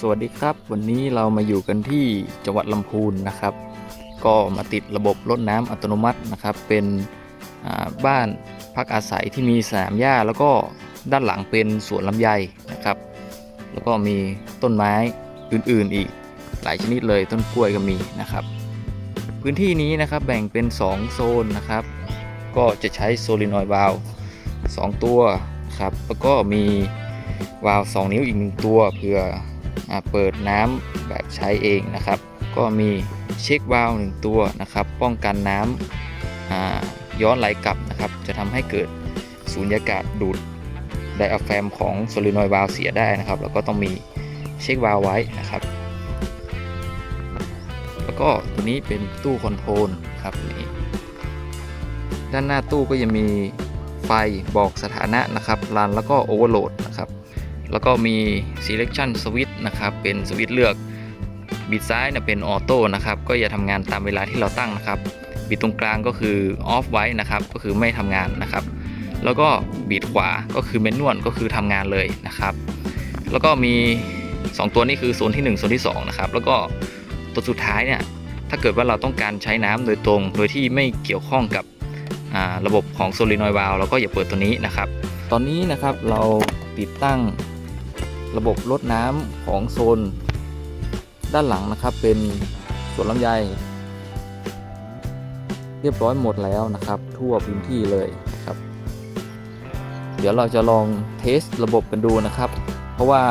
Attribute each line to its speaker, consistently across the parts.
Speaker 1: สวัสดีครับ วันนี้เรามาอยู่กันที่จังหวัดลำพูนนะครับ ก็มาติดระบบรดน้ำอัตโนมัตินะครับ เป็นบ้านพักอาศัยที่มีสนามหญ้าแล้วก็ด้านหลังเป็นสวนลำไยนะครับ แล้วก็มีต้นไม้อื่นๆอีกหลายชนิดเลยต้นกล้วยก็มีนะครับ พื้นที่นี้นะครับแบ่งเป็น 2 โซนนะครับ ก็จะใช้โซลินอยด์วาล์ว2ตัวนะครับแล้วก็มี วาล์ว2นิ้วอีกหนึ่งตัวเพื่ออเปิดน้ำแบบใช้เองนะครับ ก็มีเช็ควาล์วหนึ่งตัวนะครับ ป้องกันน้ำอ่าย้อนไหลกลับนะครับ จะทำให้เกิดสูญญากาศดูดไดอะแฟมของโซลินอยด์วาล์วเสียได้นะครับ แล้วก็ต้องมีเช็ควาล์วไว้นะครับ แล้วก็ตัวนี้เป็นตู้คอนโทรลครับนี่ด้านหน้าตู้ก็จะมีไฟบอกสถานะนะครับรันแล้วก็โอเวอร์โหลดนะครับ แล้วก็มี selection switch นะครับเป็นสวิตช์เลือกบิดซ้ายเนี่ยเป็นออโต้นะครับก็จะทำงานตามเวลาที่เราตั้งนะครับบิดตรงกลางก็คือออฟไว้นะครับก็คือไม่ทำงานนะครับ แล้วก็บิดขวาก็คือเมนนวลก็คือทำงานเลยนะครับ แล้วก็มี 2 ตัวนี้คือโซนที่ 1 โซนที่2นะครับแล้วก็ตัวสุดท้ายเนี่ยถ้าเกิดว่าเราต้องการใช้น้ำโดยตรง โดยที่ไม่เกี่ยวข้องกับระบบของโซลินอยด์วาล์วเราก็อย่าเปิดตัวนี้นะครับ ตอนนี้นะครับเราติดตั้ง ระบบรดน้ำของโซน ด้านหลังนะครับ เป็นสวนลำไย เรียบร้อยหมดแล้วนะครับ ทั่วพื้นที่เลยครับ เดี๋ยวเราจะลองเทสระบบกันดูนะครับ เพราะว่า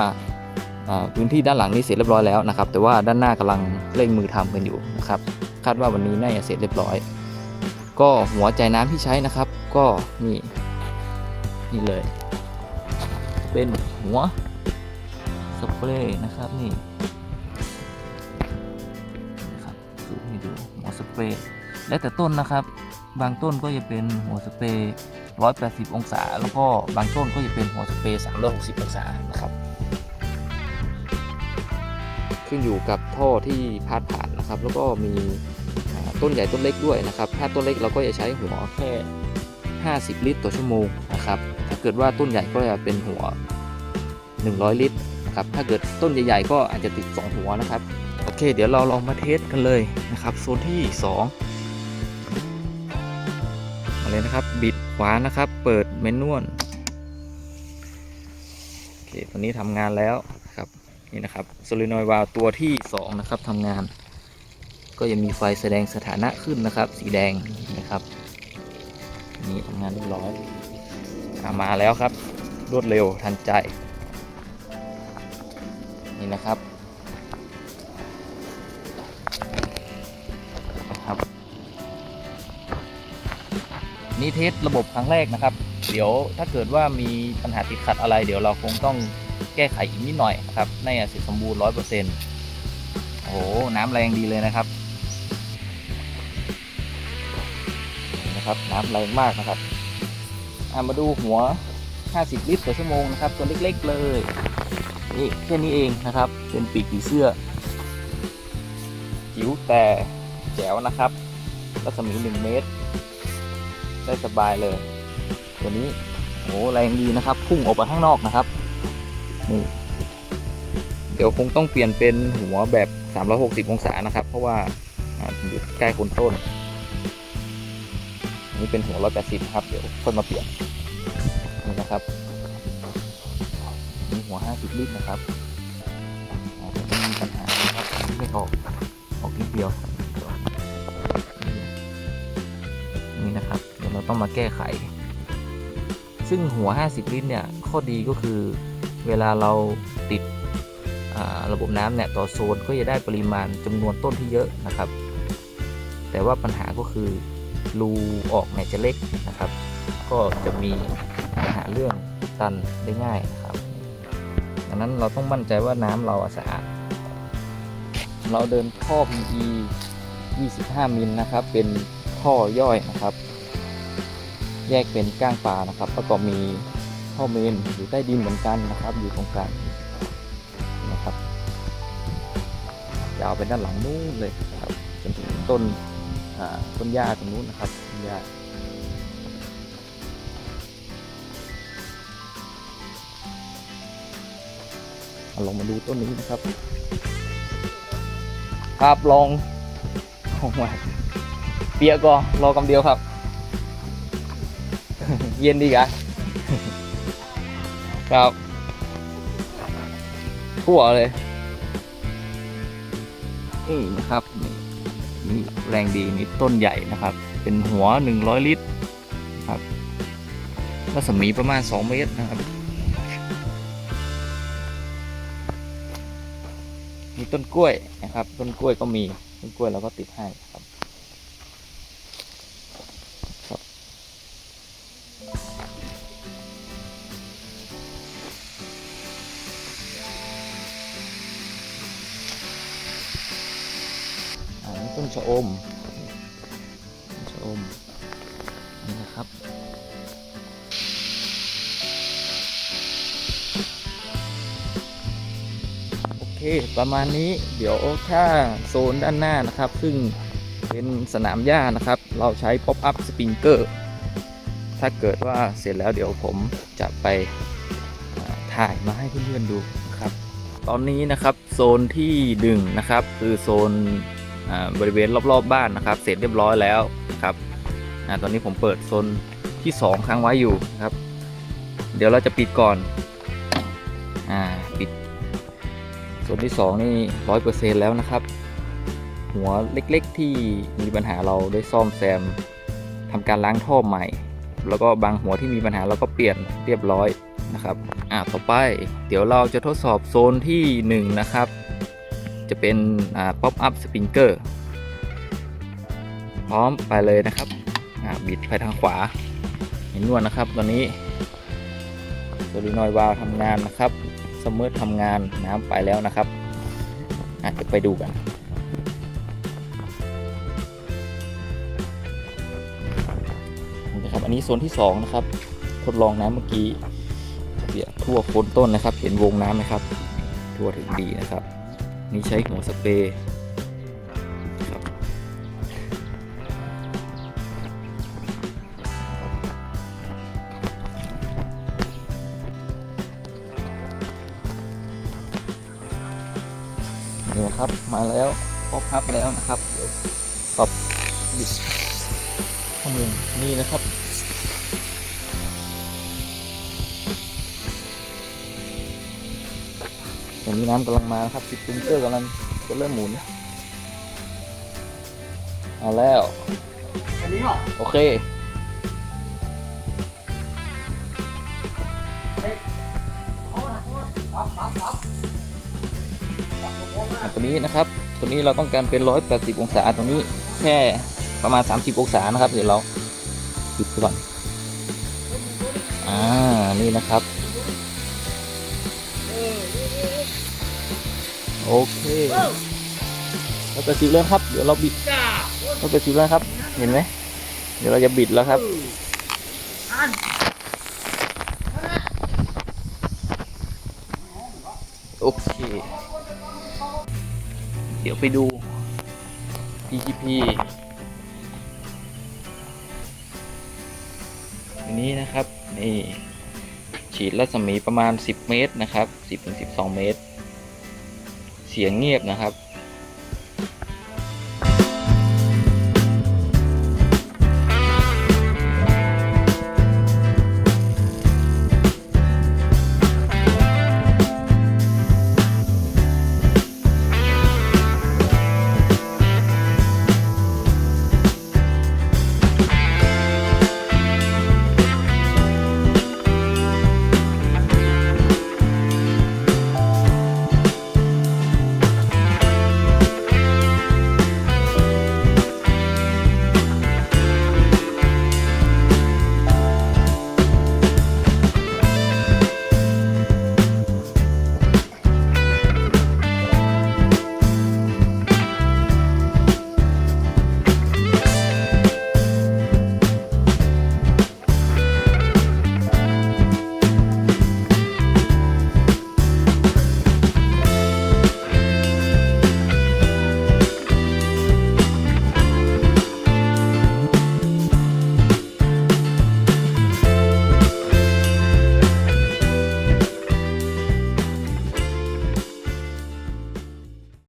Speaker 1: พื้นที่ด้านหลังนี่เสร็จเรียบร้อยแล้วนะครับ แต่ว่าด้านหน้ากำลังเร่งมือทำกันอยู่นะครับ คาดว่าวันนี้น่าจะเสร็จเรียบร้อย ก็หัวใจน้ำที่ใช้นะครับ ก็นี่นี่เลย เป็นหัว สเปรย์นะครับนี่นะครับดูให้ดูหัวสเปรย์และแต่ต้นนะครับ บางต้นก็จะเป็นหัวสเปรย์180 องศา แล้วก็บางต้นก็จะเป็นหัวสเปรย์360 องศานะครับ ขึ้นอยู่กับท่อที่พาดผ่านนะครับ แล้วก็มีต้นใหญ่ต้นเล็กด้วยนะครับ ถ้าต้นเล็กเราก็จะใช้หัวแค่ 50 ลิตรต่อชั่วโมงนะครับ ถ้าเกิดว่าต้นใหญ่ก็จะเป็นหัว 100 ลิตร นะครับถ้าเกิดต้นใหญ่ๆก็อาจจะติด 2 หัวนะครับโอเค เดี๋ยวเราลองมาเทสกันเลยนะครับโซนที่2มาเลยนะครับบิดขวานะครับ เปิดเมนวลโอเคตัวนี้ทำงานแล้วนะครับนี่นะครับโซลินอยวาลตัวที่ 2 นะครับทำงาน ก็จะมีไฟแสดงสถานะขึ้นนะครับ สีแดงนะครับนี่ทำงานเรียบร้อยมาแล้วครับรวดเร็วทันใจ นี่นะครับนะครับ นี่เทสระบบครั้งแรกนะครับ เดี๋ยวถ้าเกิดว่ามีปัญหาติดขัดอะไร เดี๋ยวเราคงต้องแก้ไขอีกนิดหน่อยนะครับใน่าจะสร็จสมบูรณ์ร้อยเปอร์เซ็นต์โอ้โหน้ำแรงดีเลยนะครับนะครับน้ำแรงมากนะครับอะมาดูหัว 50 ลิตรต่อชั่วโมงนะครับ ตัวเล็กๆเลย นี่แค่นี้เองนะครับ เป็นปีกผีเสื้อจิ๋วแต่แจ๋วนะครับรัศมี1เมตร ได้สบายเลย ตัวนี้โหแรงดีนะครับ พุ่งออกไปข้างนอกนะครับนี่เดี๋ยวคงต้องเปลี่ยนเป็นหัวแบบ 360 องศานะครับ เพราะว่าอยู่ใกล้คนต้น นี่เป็นหัว 180นะครับ เดี๋ยวค่อยมาเปลี่ยนนี่นะครับ หัว 50 ลิตรนะครับอาจจะมีปัญหานะครับไม่ออกออกนิดเดียวนี่นะครับเดี๋ยวเราต้องมาแก้ไข ซึ่งหัว 50 ลิตรเนี่ยข้อดีก็คือเวลาเราติดระบบน้ำเนี่ยต่อโซนก็จะได้ปริมาณจำนวนต้นที่เยอะนะครับ แต่ว่าปัญหาก็คือรูออกเนี่ยจะเล็กนะครับ ก็จะมีปัญหาเรื่องตันได้ง่ายนะครับ ดังนั้นเราต้องมั่นใจว่าน้ำเราสะอาด เราเดินท่อ PE 25 มิลนะครับ เป็นท่อย่อยนะครับ แยกเป็นก้างปลานะครับ แล้วก็มีท่อเมนอยู่ใต้ดินเหมือนกันนะครับ อยู่ตรงกลางนะครับยาวไปด้านหลังนู้นเลยครับจนถึงต้นต้นหญ้าตรงนู้นนะครับต้นหญ้า ลองมาดูต้นนี้นะครับครับลองลองมาเปียกก็รอกำเดียวครับ เย็นดีกะครับทั่วเลยนี่นะครับนี่นี่แรงดีนี่ต้นใหญ่นะครับ เป็นหัว 100 ลิตรครับรัศมีประมาณ 2 เมตรนะครับ ต้นกล้วยนะครับ ต้นกล้วยก็มีต้นกล้วยเราก็ติดให้ครับต้นชะอม เคประมาณนี้เดี๋ยวถ้าโซนด้านหน้านะครับ ซึ่งเป็นสนามหญ้านะครับ เราใช้ป๊อปอัพสปริงเกอร์ถ้าเกิดว่าเสร็จแล้วเดี๋ยวผมจะไปถ่ายมาให้เพื่อนๆดูนะครับ ตอนนี้นะครับโซนที่ดึงนะครับ คือโซนบริเวณรอบๆบบ้านนะครับ เสร็จเรียบร้อยแล้วนะครับอตอนนี้ผมเปิดโซนที่ 2 ค้างไว้อยู่นะครับ เดี๋ยวเราจะปิดก่อน อ่า ปิด ส่วนที่สองนี่ร้อยเปอร์เซ็นแล้วนะครับ หัวเล็กๆที่มีปัญหาเราได้ซ่อมแซมทำการล้างท่อใหม่ แล้วก็บางหัวที่มีปัญหาเราก็เปลี่ยนเรียบร้อยนะครับอ่าต่อไปเดี๋ยวเราจะทดสอบโซนที่หนึ่งนะครับ จะเป็นอ่าป๊อปอัพสปริงเกอร์พร้อมไปเลยนะครับอ่าบิดไปทางขวา เห็นนวลนะครับ ตอนนี้โซลินอยวาล์วทำงานนะครับ สมมติทำงานน้ำไปแล้วนะครับอาจจะไปดูกัน นะครับ อันนี้โซนที่ 2 นะครับ ทดลองน้ำเมื่อกี้เปียทั่วโคนต้นนะครับ เห็นวงน้ำไหมครับ ทั่วถึงดีนะครับ นี่ใช้หัวสเปรย์ นี่นะครับ มาแล้วพบพับแล้วนะครับเดี๋ยวตอบบิดข้อมูลนี่นะครับตอนนี้น้ำกำลังมานะครับสปริงเกอร์กำลังจะเริ่มหมุนเอาแล้ว
Speaker 2: อันนี้เหรอ
Speaker 1: โอเคอะ ตัวนี้นะครับ ตัวนี้เราต้องการเป็น 180 องศาตรงนี้แค่ประมาณ 30 องศานะครับ เดี๋ยวเราปิดไปก่อน อ่า นี่นะครับ โอเคเราจะสิบแล้วครับ เดี๋ยวเราบิดเราจะสิบแล้วครับ เห็นไหม เดี๋ยวเราจะบิดแล้วครับโอเค เดี๋ยวไปดู PGP อันนี้นะครับ นี่ ฉีดรัศมีประมาณ 10 เมตรนะครับ 10-12 เมตร เสียงเงียบนะครับ